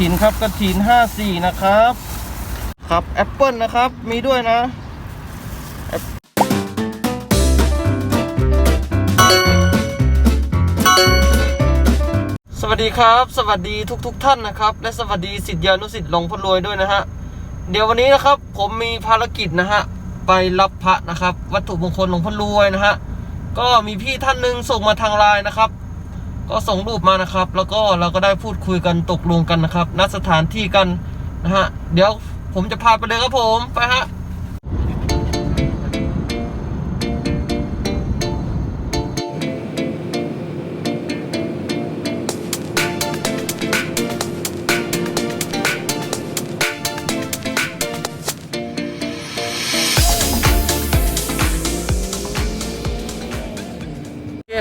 ถินครับกระถินห้าสี่นะครับ ครับแอปเปิลนะครับมีด้วยนะสวัสดีครับ สวัสดีทุกๆทท่านนะครับ และสวัสดีสิทธิานุสิทธิ์หลวงพ่อรวยด้วยนะฮะเดี๋ยววันนี้นะครับผมมีภารกิจนะฮะไปรับพระนะครับ วัตถุมงคลหลวงพ่อรวยนะฮะก็มีพี่ท่านหนึ่งส่งมาทางไลน์นะครับ ก็ส่งรูปมานะครับ แล้วก็เราก็ได้พูดคุยกันตกลงกันนะครับ นัดสถานที่กันนะฮะ เดี๋ยวผมจะพาไปเลยครับผม ไปฮะ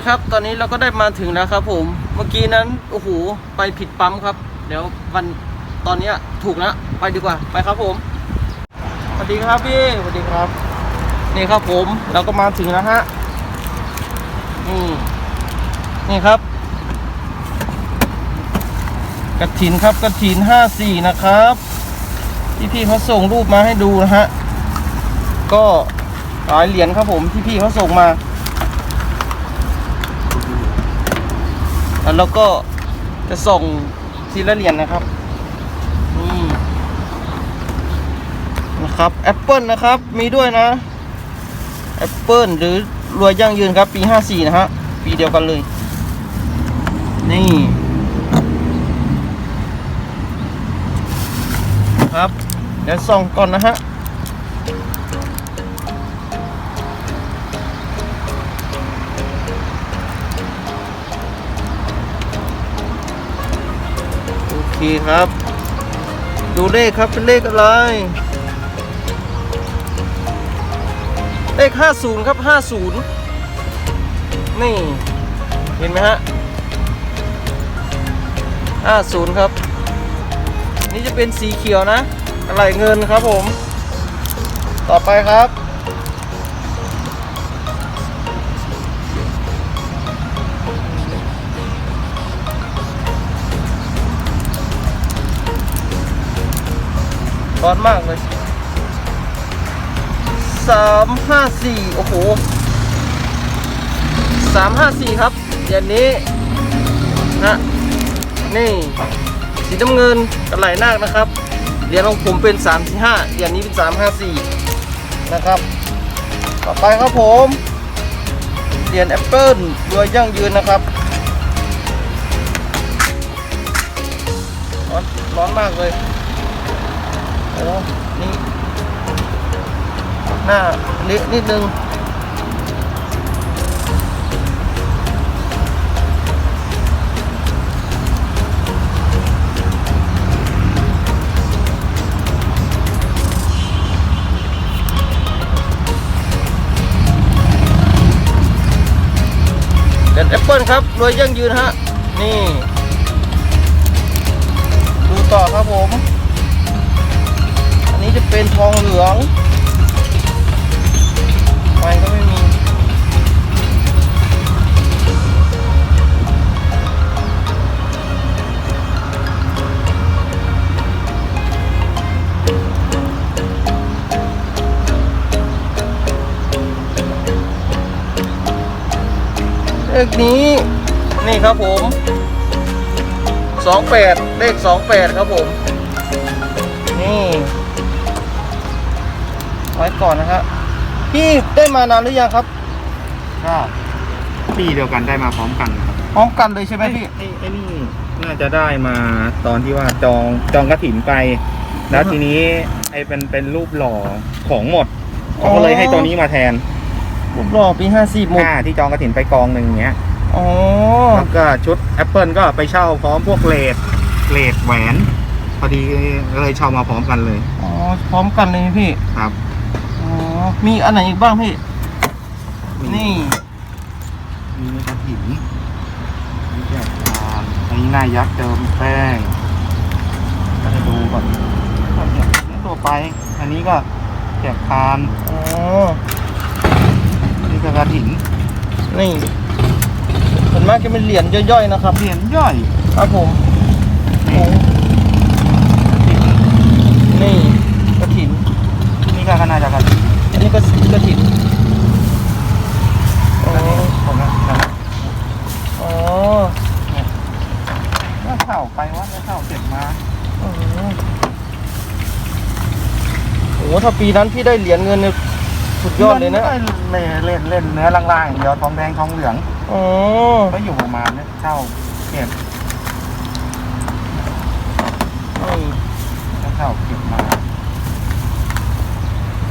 คครับ ตอนนี้เราก็ได้มาถึงแล้วครับ ผม เมื่อกี้นั้นโอ้โหไปผิดปั๊มครับ เดี๋ยววันตอนเนี้ยถูกแล้วไปดีกว่าไปครับผมสวัสดีครับพี่สวัสดีครับ นี่ครับผมเราก็มาถึงแล้วฮะนี่นี่ครับกระถินครับกระถินห้าสี่นะครับที่พี่เขาส่งรูปมาให้ดูนะฮะก็หลายเหรียญครับผมที่พี่เขาส่งมา แล้วเราก็จะส่งทีละเหรียญนะครับนี่นะครับแอปเปิลนะครับมีด้วยนะแอปเปิลหรือรวยยั่งยืนครับ ปี 54 นะฮะ ปีเดียวกันเลย นี่ครับ เดี๋ยวส่องก่อนนะฮะ โอเคครับ ดูเลขครับเป็นเลขอะไร เลข 50 ครับ 50 นี่เห็นไหมฮะ 50 ครับ นี่จะเป็นสีเขียวนะ อะไรเงินครับผม ต่อไปครับ ร้อนมากเลยสามห้าสี่โอ้โหสามห้าสี่ครับอย่างนี้นะนี่ สีน้ำเงินกระไหลนาคนะครับเหรียญของผมเป็นสามสี่ห้าเหรียญนี้เป็นสามห้าสี่นะครับ ต่อไปครับผมเหรียญแอปเปิลรวยยั่งยืนนะครับร้อนร้อนมากเลย โอ้นี่หน้าเละนิดนึงเด็ดแอปเปิลครับรวยยั่งยืนฮะ นี่ ดูต่อครับผม จะเป็นทองเหลืองไฟก็ไม่มีเลขนี้นี่ครับผมสองแปดเลขสองแปดครับผม ว้ก่อนนะครับพี่ได้มานานหรือยังครับก็ปีเดียวกันได้มาพร้อมกันครับพร้อมกันเลยใช่ไหมพี่ ไอ้ไอ้นี่น่าจะได้มาตอนที่ว่าจองจองกระถินไป แล้วอือฮะทีนี้ไอ้เป็นเป็นรูปหล่อของหมดเขาก็เลยให้ตัวนี้มาแทนรูปหล่อปีห้าสี่หมดค่าที่จองกระถินไปกองหนึ่งเงี้ยอ๋อแล้วก็ชุดแอปเปิลก็ไปเช่าพร้อมพวกเลดเลดแหวน พอดีก็เลยเช่ามาพร้อมกันเลยอ๋อพร้อมกันเลยพี่ครับอ๋อ มีอันไหนอีกบ้างพี่นี่ มีกระถินมีแจกทานอันนี้หน้ายักษ์เติมแป้งก็จะดูก่อนก็เนี่ยเนี่ยตัวไป อันนี้ก็แจกทานอ๋อ นี่ก็กระถินนี่ส่วนมากจะเป็นเหรียญย่อยๆนะครับ เหรียญย่อย ครับผมโอ้นี่กระถินนี่ก็น่าจะกระถิ่นอันนี้ ก็กระถินอ๋อผมนะนะอ๋อก็เข่าไปวัดแล้วเข่าเสร็จมาอ๋อโอ้โหถ้าปีนั้นพี่ได้เหรียญเงินเนี่ยสุดยอดเลยนะเล่นเล่นเล่นเนื้อล่างๆอย่างเดียวทองแดงทองเหลืองอ๋อก็อยู่ประมาณเนี้ยเช่าเก็บ นี่ เช่าเก็บมา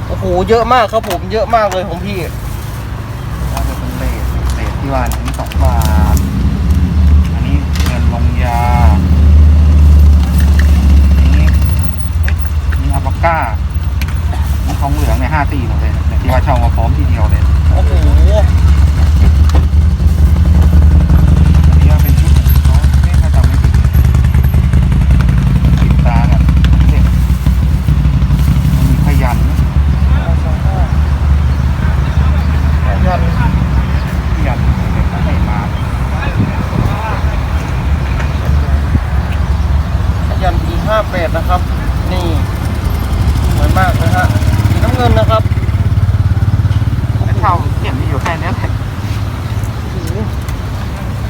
โอ้โหเยอะมากครับผมเยอะมากเลยของพี่ว่าจะเป็นเลทเลทที่ว่าอันนี้สองบาท อันนี้เงินลงยา อันนี้เอ๊ะมีอัลปาก้ามีทองเหลืองในห้าตีหมดเลยเนี่ยที่ว่าเช่ามาพร้อมทีเดียวเลย โอ้โห อันนี้ก็เป็นชุดของเขาไม่ถ้าจำไม่ผิดปิดตากับเด็กมันมีพยันนะ ยัน พยันเด็กให้มา ยันปีห้าแปดนะครับ นี่สวยมากนะฮะสีน้ำเงินนะครับ แล้วเช่าเขียนมีอยู่แค่เนี้ยแหละ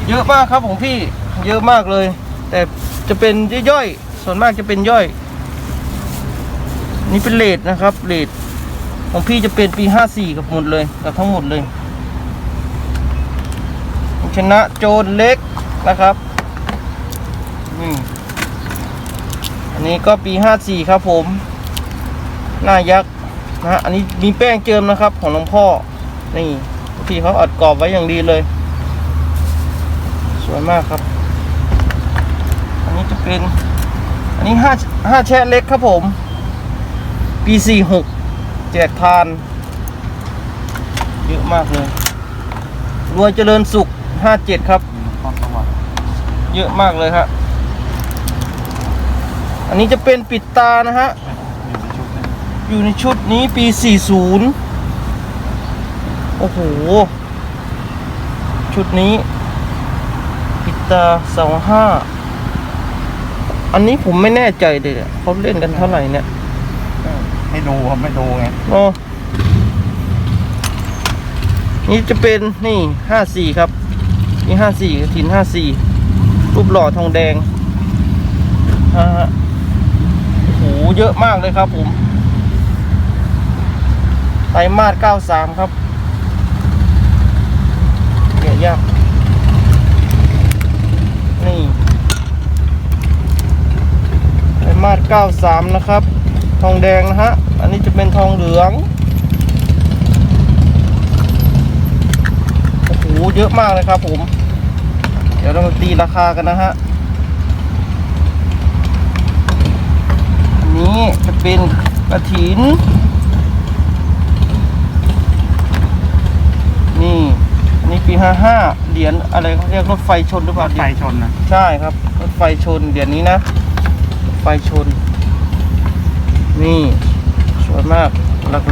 เยอะมากครับของพี่เยอะมากเลย แต่จะเป็นย่อยๆส่วนมากจะเป็นย่อย นี่เป็นเลทนะครับเลทของพี่จะเป็นปีห้าสี่กับหมดเลยกับทั้งหมดเลย ชนะโจรเล็กนะครับนี่อันนี้ก็ปีห้าสี่ครับผม หน้ายักษ์นะฮะอันนี้มีแป้งเจิมนะครับ ของหลวงพ่อ นี่พี่เขาอัดกรอบไว้อย่างดีเลย สวยมากครับ อันนี้จะเป็น อันนี้ห้าห้าแช่เล็กครับผม ปีสี่หกแจกทาน เยอะมากเลย รวยเจริญสุขห้าเจ็ดครับมีข้อสวัสดิ์เยอะมากเลยฮะอันนี้จะเป็นปิดตานะฮะ อยู่ในชุดนี้ปี 40 โอ้โห ชุดนี้ ตาสองห้าอันนี้ผมไม่แน่ใจเลยเนี่ยเขาเล่นกันเท่าไหร่เนี่ยไม่ดูครับไม่ดูไงอ๋อนี่จะเป็นนี่ห้าสี่ครับ นี่ห้าสี่ถินห้าสี่รูปหล่อทองแดงอ่าฮะโอ้โหเยอะมากเลยครับผมไตรมาสเก้าสามครับเกะยากนี่ไตร มาสเก้าสามนะครับ ทองแดงนะฮะ อันนี้จะเป็นทองเหลือง โอ้โห เยอะมากเลยครับผม เดี๋ยวเรามาตีราคากันนะฮะอันนี้จะเป็นกระถิน นี่อันนี้ปีห้าห้าเหรียญอะไรเขาเรียกรถไฟชนหรือเปรล่าถไฟชนนะ ใช่ครับ รถไฟชนเหรียญนี้นะรถ ไฟชน นี่ สวยมาก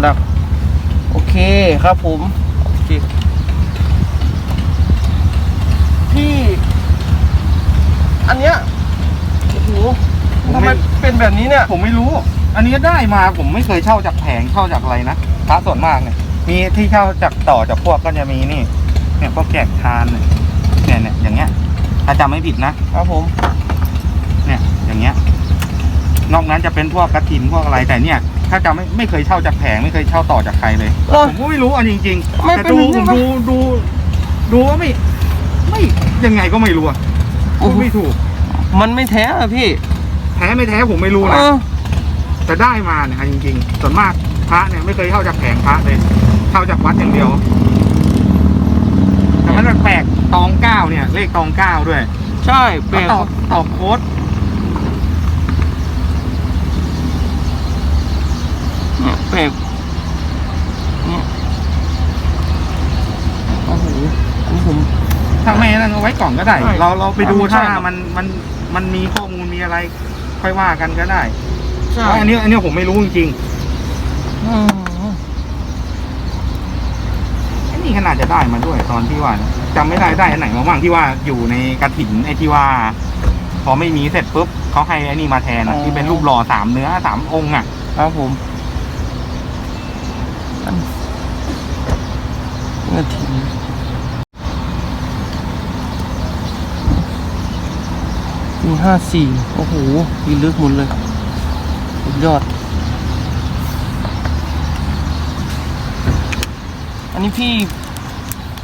หลักๆ โอเคครับผมโอเคพี่ อันเนี้ยโอ้โหทำไมเป็นแบบนี้เนี่ย ผมไม่รู้ อันนี้ได้มาผมไม่เคยเช่าจากแผงเช่าจากอะไรนะพระส่วนมากเนี่ย มีที่เช่าจากต่อจากพวกก็จะมีนี่ เนี่ยพวกแจกทานเนี่ยเนี่ยเนี่ยอย่างเงี้ยถ้าจำไม่ผิดนะครับผม เนี่ยอย่างเงี้ย นอกนั้นจะเป็นพวกกระถินพวกอะไรแต่เนี่ย ถ้าจำไม่ไม่เคยเช่าจากแผงไม่เคยเช่าต่อจากใครเลยเหรอผมก็ไม่รู้อันจริงไม่ๆแต่เป็นดูแบบนี้ผมปะดูดูดูว่าไม่ ไม่ยังไงก็ไม่รู้อะโอ้พูดโหไม่ถูก มันไม่แท้อะพี่แท้ไม่แท้ผมไม่รู้เอนะอแต่ได้มาเนี่ยจริงๆ ส่วนมากพระเนี่ยไม่เคยเข้าจากแผงพระเลยเข้าจากวัดอย่างเดียว แต่มันแปลกๆตองเก้าเนี่ย เลขตองเก้าด้วยใช่แปลแล้วกตอกตอกโค้ด เนี่ย แปลกเนี่ยโอ้โหอันนี้ผมถ้าไม่นั่นเอาไว้ก่อนก็ได้ ใช่เราเราไปดูไม่ใช่ถ้าหรอกมันมันมันมีข้อมูลมีอะไร ค่อยว่ากันก็ได้ใช่เพราะอันนี้อันนี้ผมไม่รู้จริงอืมๆอันนี้ขนาดจะได้มาด้วยตอนที่ว่าจำไม่ได้ได้อันไหนมาบ้างที่ว่าอยู่ในกระถินไอ้ที่ว่า พอไม่มีเสร็จปุ๊บเขาให้ไอ้นี่มาแทนอะอ๋อที่เป็นรูปหล่อสามเนื้อสามองค์อะ ครับผม อันนาทีมีห้าสี่โอ้โหมีลึกหมดเลย สุดยอด อันนี้พี่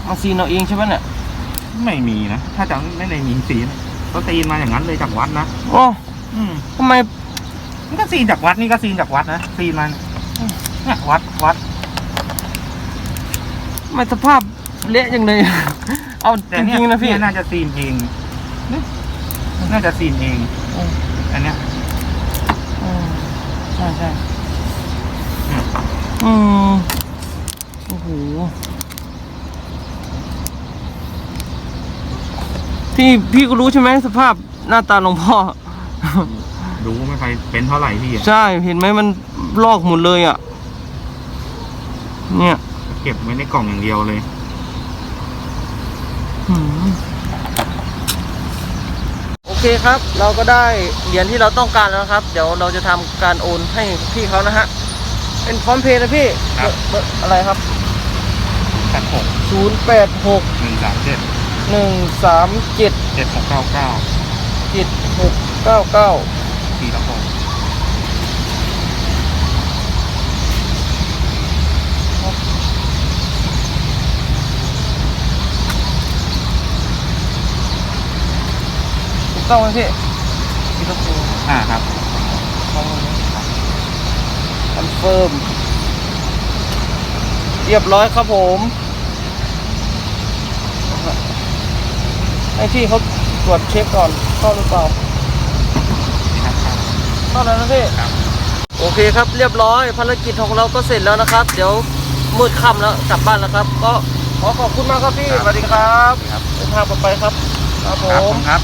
มาซีนเอาเองใช่ไหมเนี่ย ไม่มีนะ ถ้าจะไม่ได้มีสีนะเขาตีนมาอย่างนั้นเลยจากวัดนะโอ้อืมทำไม นี่ก็ซีนจากวัดนี่ก็ซีนจากวัดนะซีนมันเนี่ยวัดวัดทำ ไมสภาพเละจังเลย เอาจแต่เนี่ยริงๆนะพี่เนี่ยน่าจะซีนเองเนี่ยน่าจะซีนเองอืม อันเนี้ยอืมใช่ใช่อืมอืมโอ้โหพี่พี่ก็รู้ใช่ไหมสภาพหน้าตาหลวงพ่อ รู้ไม่ใครเป็นเท่าไหร่พี่อะใช่ เห็นไหมมันลอกหมดเลยอะ เนี่ยเก็บไว้ในกล่องอย่างเดียวเลยอืมโอเคครับ เราก็ได้เหรียญที่เราต้องการแล้วนะครับ เดี๋ยวเราจะทำการโอนให้พี่เขานะฮะ เป็นพร้อมเพย์นะพี่ครับเบอร์อะไรครับแปดหกศูนย์แปดหกหนึ่งสามเจ็ดหนึ่งสามเจ็ดเจ็ดหกเก้าเก้าเจ็ดหกเก้าเก้า สี่ละหก ถูก ต้องไหมพี่พี่ต้องดูอ่าครับคอนเฟิร์มเรียบร้อยครับผมให้พี่เขาตรวจเช็คก่อนเข้าหรือเปล่านี่ครับครับเข้าแล้วนะพี่ครับโอเคครับเรียบร้อย ภารกิจของเราก็เสร็จแล้วนะครับ เดี๋ยวมืดค่ำแล้วกลับบ้านแล้วครับ ก็ขอขอบคุณมากครับพี่สวัสดีครับครับเดินทางปลอดภัยครับ ครับผครับผมมครับ